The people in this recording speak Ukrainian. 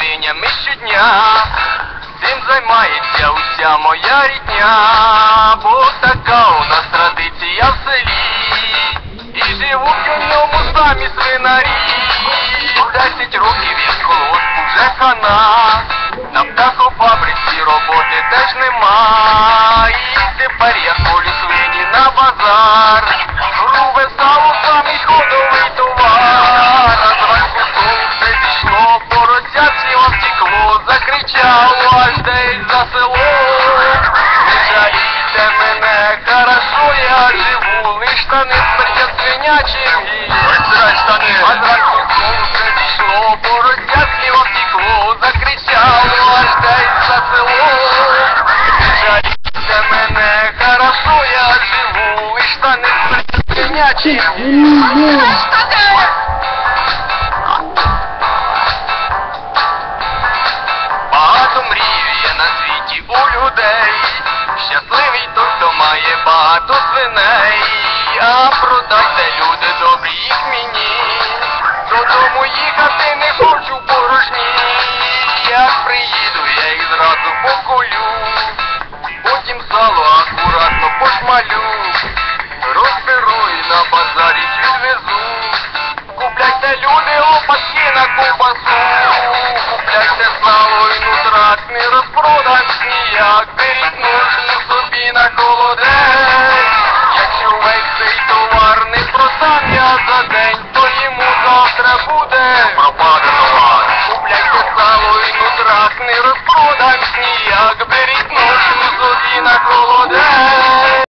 свинями щодня. Цим займається уся моя рідня, бо така у нас традиція в селі. І живуть у ньому самі свинарі. Десять років як колоску вже хана. На птахофабриці роботи теж нема. І тепер я полі свині на базар. Закричало десь за село. Не жалійте мене, хорошо я живу, лиш штани смертять свинячим і А зранку сонце зійшло, поросят сіло втекло, закричало аж десь за село. Не жалійте мене, хорошо я живу, лиш штани смертять свинячим на світі у людей. Щасливий той, хто має багато свиней. А продайте, люди добрі їх мені. Додому їхати не хочу порожні. Як приїду, я їх зразу поколю.